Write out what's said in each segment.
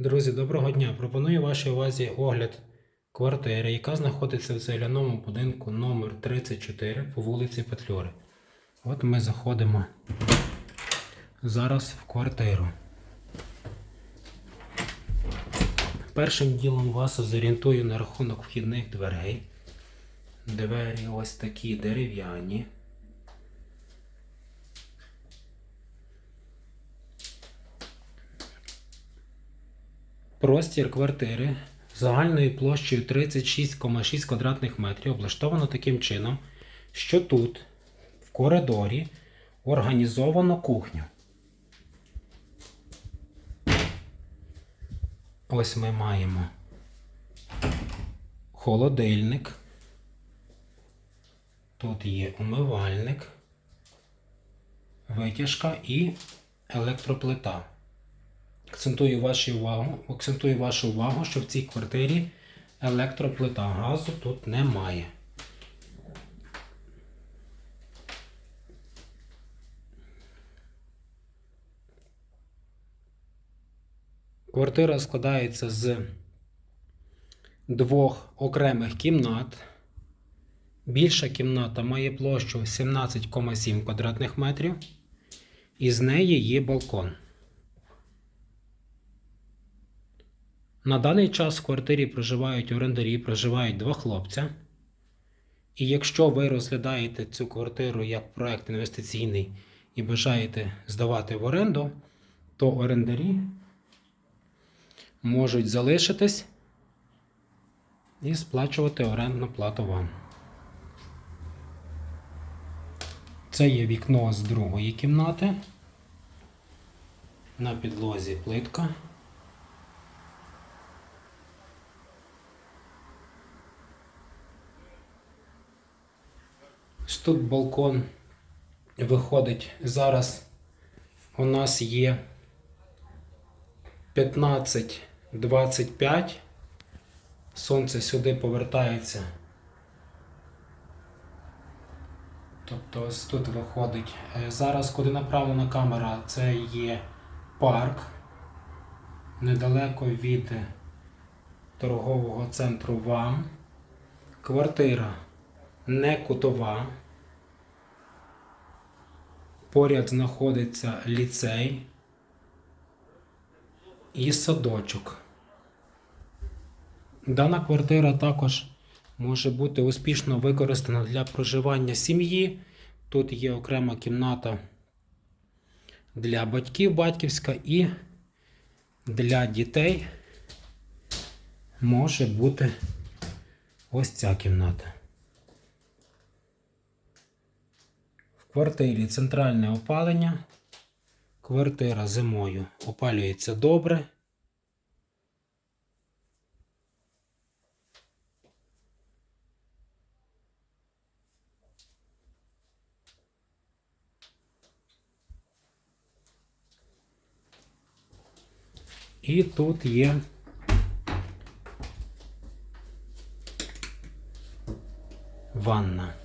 Друзі, доброго дня! Пропоную вашій увазі огляд квартири, яка знаходиться в цегляному будинку номер 34 по вулиці Петлюри. От ми заходимо зараз в квартиру. Першим ділом вас зорієнтую на рахунок вхідних дверей. Двері ось такі дерев'яні. Простір квартири загальною площею 36,6 квадратних метрів облаштовано таким чином, що тут, в коридорі, організовано кухню. Ось ми маємо холодильник. Тут є умивальник, витяжка і електроплита. Акцентую вашу увагу, акцентую вашу увагу, що в цій квартирі електроплита газу тут немає. Квартира складається з двох окремих кімнат. Більша кімната має площу 17,7 квадратних метрів, і з неї є балкон. На даний час в квартирі проживають орендарі, проживають два хлопця. І якщо ви розглядаєте цю квартиру як проект інвестиційний і бажаєте здавати в оренду, то орендарі можуть залишитись і сплачувати орендну плату вам. Це є вікно з другої кімнати. На підлозі плитка. Ось Тут балкон виходить. Зараз у нас є 15-25. Сонце сюди повертається. Тобто ось тут виходить. Е, Зараз, куди направлена камера, це є парк недалеко від торгового центру ВАМ. Квартира не кутова. Поряд знаходиться ліцей і садочок. Дана квартира також може бути успішно використана для проживання сім'ї. Тут є окрема кімната для батьків, батьківська і для дітей може бути ось ця кімната. Квартирі центральне опалення. Квартира зимою опалюється добре. І тут є ванна.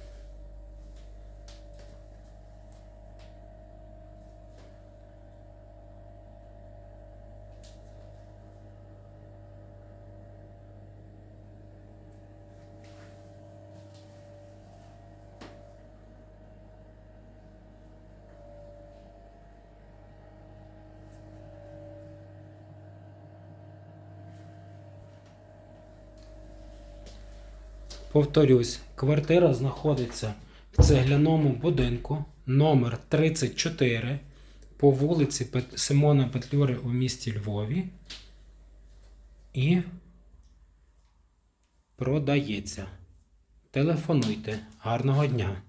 Повторюсь, квартира знаходиться в цегляному будинку номер 34 по вулиці Симона Петлюри у місті Львові і продається. Телефонуйте. Гарного дня!